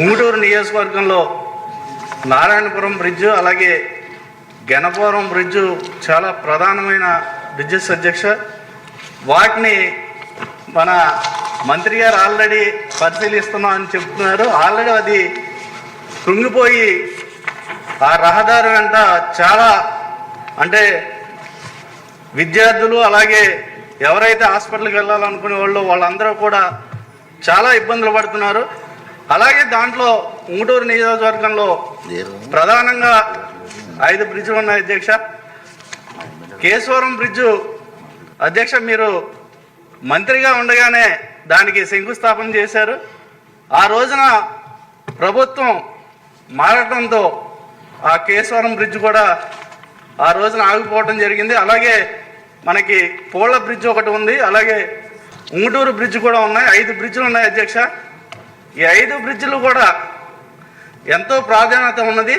ఉంగుటూరు నియోజకవర్గంలో నారాయణపురం బ్రిడ్జు అలాగే గణపురం బ్రిడ్జు చాలా ప్రధానమైన బ్రిడ్జెస్ అధ్యక్ష. వాటిని మన మంత్రి గారు ఆల్రెడీ పరిశీలిస్తున్నాం అని చెప్తున్నారు. ఆల్రెడీ అది కృంగిపోయి ఆ రహదారి వెంట చాలా అంటే విద్యార్థులు అలాగే ఎవరైతే హాస్పిటల్కి వెళ్ళాలనుకునే వాళ్ళు వాళ్ళందరూ కూడా చాలా ఇబ్బందులు పడుతున్నారు. అలాగే దాంట్లో ఉంగుటూరు నియోజకవర్గంలో ప్రధానంగా ఐదు బ్రిడ్జ్లు ఉన్నాయి అధ్యక్ష. కేశవరం బ్రిడ్జు అధ్యక్ష మీరు మంత్రిగా ఉండగానే దానికి శంకుస్థాపన చేశారు. ఆ రోజున ప్రభుత్వం మారటంతో ఆ కేశవరం బ్రిడ్జ్ కూడా ఆ రోజున ఆగిపోవడం జరిగింది. అలాగే మనకి పోళ్ళ బ్రిడ్జ్ ఒకటి ఉంది. అలాగే ఉంగుటూరు బ్రిడ్జ్ కూడా ఉన్నాయి. ఐదు బ్రిడ్జ్లు ఉన్నాయి అధ్యక్ష. ఈ ఐదు బ్రిడ్జ్లు కూడా ఎంతో ప్రాధాన్యత ఉన్నది.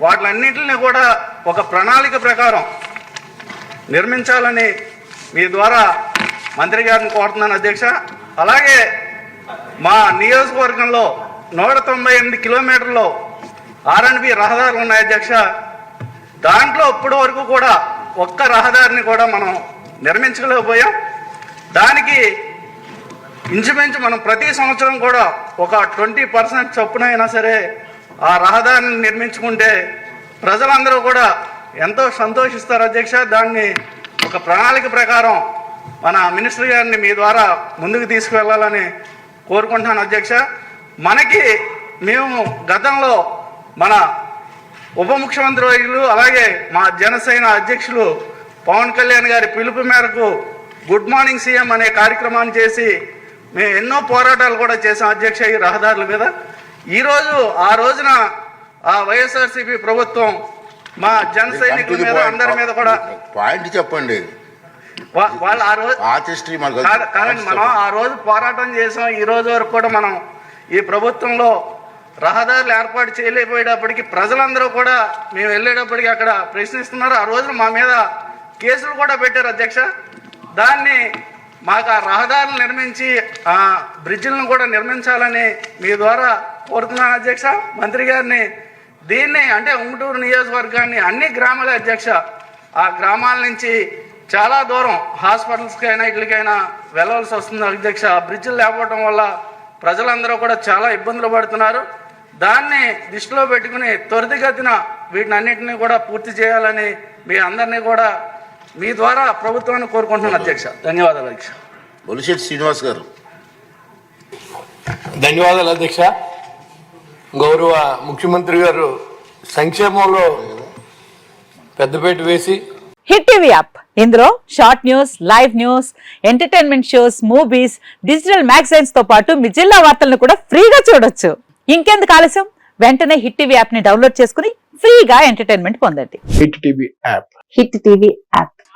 వాటిలన్నింటిని కూడా ఒక ప్రణాళిక ప్రకారం నిర్మించాలని మీ ద్వారా మంత్రి గారిని కోరుతున్నాను అధ్యక్ష. అలాగే మా నియోజకవర్గంలో నూట తొంభై ఎనిమిది కిలోమీటర్లు ఆర్ఎన్బి రహదారులు ఉన్నాయి అధ్యక్ష. దాంట్లో ఇప్పటి వరకు కూడా ఒక్క రహదారిని కూడా మనం నిర్మించలేకపోయాం. దానికి ఇంచుమించు మనం ప్రతి సంవత్సరం కూడా ఒక ట్వంటీ పర్సెంట్ చొప్పున అయినా సరే ఆ రహదారిని నిర్మించుకుంటే ప్రజలందరూ కూడా ఎంతో సంతోషిస్తారు అధ్యక్ష. దాన్ని ఒక ప్రణాళిక ప్రకారం మన మినిస్టర్ గారిని మీ ద్వారా ముందుకు తీసుకువెళ్ళాలని కోరుకుంటున్నాను అధ్యక్ష. మనకి మేము గతంలో మన ఉప ముఖ్యమంత్రి వర్యులు అలాగే మా జనసేన అధ్యక్షులు పవన్ కళ్యాణ్ గారి పిలుపు మేరకు గుడ్ మార్నింగ్ సీఎం అనే కార్యక్రమాన్ని చేసి మేము ఎన్నో పోరాటాలు కూడా చేసాం అధ్యక్ష ఈ రహదారుల మీద. ఈరోజు ఆ రోజున ఆ వైఎస్ఆర్సీపీ ప్రభుత్వం మా జన సైనికుల మీద అందరి మీద కూడా పాయింట్ చెప్పండి. వాళ్ళు ఆ రోజు కాదండి మనం ఆ రోజు పోరాటం చేసాం ఈ రోజు వరకు కూడా మనం ఈ ప్రభుత్వంలో రహదారులు ఏర్పాటు చేయలేకపోయేటప్పటికి ప్రజలందరూ కూడా మేము వెళ్ళేటప్పటికి అక్కడ ప్రశ్నిస్తున్నారు. ఆ రోజు మా మీద కేసులు కూడా పెట్టారు అధ్యక్ష. దాన్ని మాకు ఆ రహదారులు నిర్మించి ఆ బ్రిడ్జిలను కూడా నిర్మించాలని మీ ద్వారా కోరుతున్నాను అధ్యక్ష. మంత్రి గారిని దీన్ని అంటే ఉంగుటూరు నియోజకవర్గాన్ని అన్ని గ్రామాల అధ్యక్ష. ఆ గ్రామాల నుంచి చాలా దూరం హాస్పిటల్స్కి అయినా ఇట్లకైనా వెళ్ళవలసి వస్తుంది అధ్యక్ష. ఆ బ్రిడ్జిలు లేకపోవడం వల్ల ప్రజలందరూ కూడా చాలా ఇబ్బందులు పడుతున్నారు. దాన్ని దృష్టిలో పెట్టుకుని త్వరితగతిన వీటిని అన్నింటినీ కూడా పూర్తి చేయాలని మీ అందరినీ కూడా మీ ద్వారా ప్రభుత్వాన్ని కోరుకుంటున్నాను అధ్యక్ష. ధన్యవాదాలు అధ్యక్ష. బొలిశెట్టి శ్రీనివాస్ గారు. ధన్యవాదాలు అధ్యక్ష. గౌరవ ముఖ్యమంత్రి గారు సంక్షేమంలో పెద్దపేట వేసి. Hit TV app. ఇందులో short news live news entertainment shows movies digital మ్యాగజైన్స్తో పాటు మీ జిల్లా వార్తలను కూడా ఫ్రీగా చూడొచ్చు. ఇంకెందుకు ఆలస్యం? వెంటనే హిట్ టీవీ యాప్ని డౌన్లోడ్ చేసుకుని ఫ్రీగా ఎంటర్టైన్మెంట్ పొందండి. Hit TV app. Hit TV app.